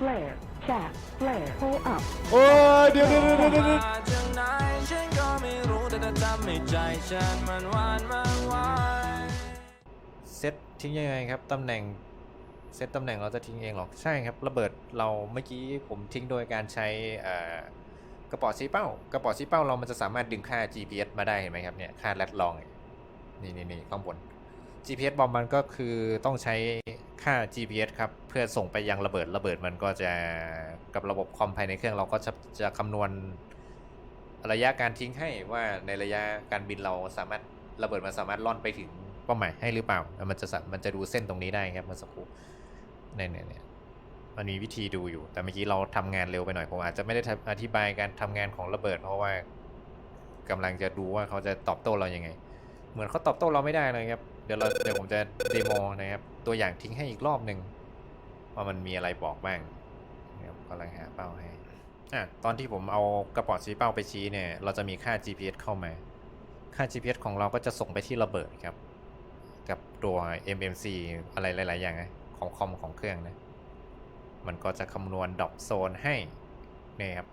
flare, chat, flare, pull up. โอ้ยเดี๋ยวเดี๋ยวเดี๋ยวเดี๋ยวเดี๋ยวมาจากไหนฉันก็ไม่รู้แต่ก็ทำให้ใจฉันมันหวานมันไหวเซตทิ้งยังไงครับตำแหน่งเซตตำแหน่งเราจะทิ้งเองหรอใช่ครับระเบิดเราเมื่อกี้ผมทิ้งโดยการใช้เอ่อกระป๋อชี้เป้ากระป๋อชี้เป้าเรามันจะสามารถดึงค่า GPS มาได้เห็นไหมครับเนี่ยค่าแรดลองเนี่ยนี่นี่นี่ข้างบน GPS บอมมันก็คือต้องใช้ ค่า GPS ครับ เพื่อส่งไปยังระเบิดระเบิดมันก็จะกับระบบคอมภายในเครื่องเราก็จะจะคำนวณระยะการทิ้งให้ว่าในระยะการบินเราสามารถระเบิดมันสามารถล่อนไปถึงเป้าหมายให้หรือเปล่า มันจะมันจะดูเส้นตรงนี้ได้ครับเมื่อสักครู่เนี่ยเนี่ยเนี่ยมันมีวิธีดูอยู่ แต่เมื่อกี้เราทำงานเร็วไปหน่อยผมอาจจะไม่ได้อธิบายการทำงานของระเบิด เพราะว่ากำลังจะดูว่าเขาจะตอบโต้เรายังไง เหมือนเขาตอบโต้เราไม่ได้เลยครับ เดี๋ยวเราเดี๋ยวผมจะเดโมนะครับ ตัวอย่างทิ้งให้อีกรอบหนึ่งว่ามันมีอะไรบอกบ้างนะครับกำลังหาเป้าให้อะตอนที่ผมเอากระป๋องชี้เป้าไปชี้เนี่ย เราจะมีค่า GPS เข้ามา ค่า GPS ของเราก็จะส่งไปที่ระเบิดครับ กับตัว MMC อะไรหลาย ๆ อย่างนะของคอมของเครื่องนะ มันก็จะคำนวณดอปโซนให้นี่ครับ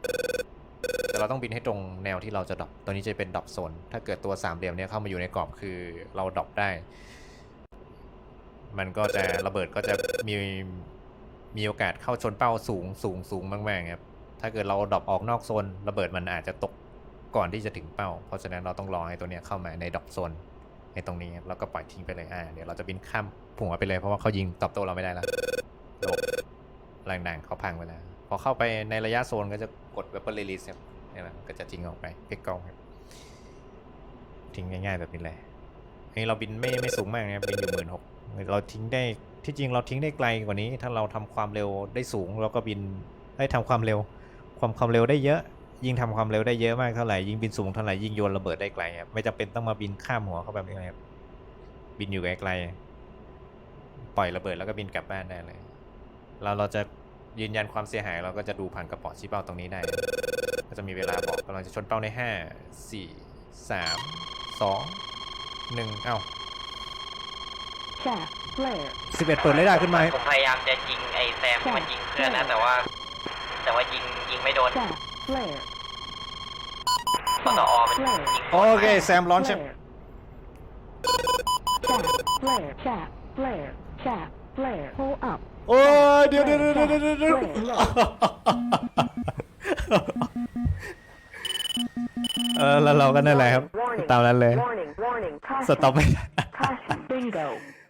แต่เราต้องบินให้ตรงแนวที่เราจะดรอปตัวนี้จะเป็นดรอปโซน ถ้าเกิดตัวสามเหลี่ยมเนี้ยเข้ามาอยู่ในกรอบคือเราดรอปได้ มันก็จะระเบิดก็จะมีมีโอกาสเข้าชนเป้าสูงสูงสูงมากๆครับ ถ้าเกิดเราดรอปออกนอกโซน ระเบิดมันอาจจะตกก่อนที่จะถึงเป้า เพราะฉะนั้นเราต้องรอให้ตัวเนี้ยเข้ามาในดรอปโซนในตรงนี้แล้วก็ปล่อยทิ้งไปเลยอ่าเดี๋ยวเราจะบินข้ามหัวไปเลยเพราะว่าเขายิงตอบโต้เราไม่ได้แล้วโลบแรงดังเขาพังไปแล้วพอเข้าไปในระยะโซนก็จะ กด weapon release ครับนี่แหละก็จะทิ้งออกไปเก็กกล้องครับทิ้งง่ายๆแบบนี้เลยอันนี้เราบินไม่ไม่สูงมากนะบินอยู่หมื่นหกเราทิ้งได้ที่จริงเราทิ้งได้ไกลกว่านี้ ถ้าเราทำความเร็วได้สูงเราก็บินได้ทำความเร็ว ความความเร็วได้เยอะ ยิ่งทำความเร็วได้เยอะมากเท่าไหร่ยิ่งบินสูงเท่าไหร่ยิ่งโยนระเบิดได้ไกลครับไม่จำเป็นต้องมาบินข้ามหัวเขาแบบนี้ครับบินอยู่ไกลๆปล่อยระเบิดแล้วก็บินกลับบ้านได้เลย เราเราจะ ยืนยันความเสียหายเราก็จะดูผ่านกระป๋องชี้เป้าตรงนี้ได้ ก็จะมีเวลาบอกกำลังจะชนเป้าในห้าสี่สามสองหนึ่งเอ้า Chat, flare, สิบเอ็ดเปิดเลยได้ขึ้นมา ผมพยายามจะยิงไอ้แซมให้มันยิงเพื่อนนะแต่ว่า แต่ว่ายิงยิงไม่โดน chat, flare. ปตอมันยิงโอเค แซมร้อนใช่ไหม Flare. Chat, flare, chat, flare, chat, flare, pull up. โอ้ยเดี๋ยวเดี๋ยวเดี๋ยวเดี๋ยวเดี๋ยวเดี๋ยวเออแล้วเราก็นั่นแหละครับ ตามนั้นเลย สต็อปไม่ได้ bingo.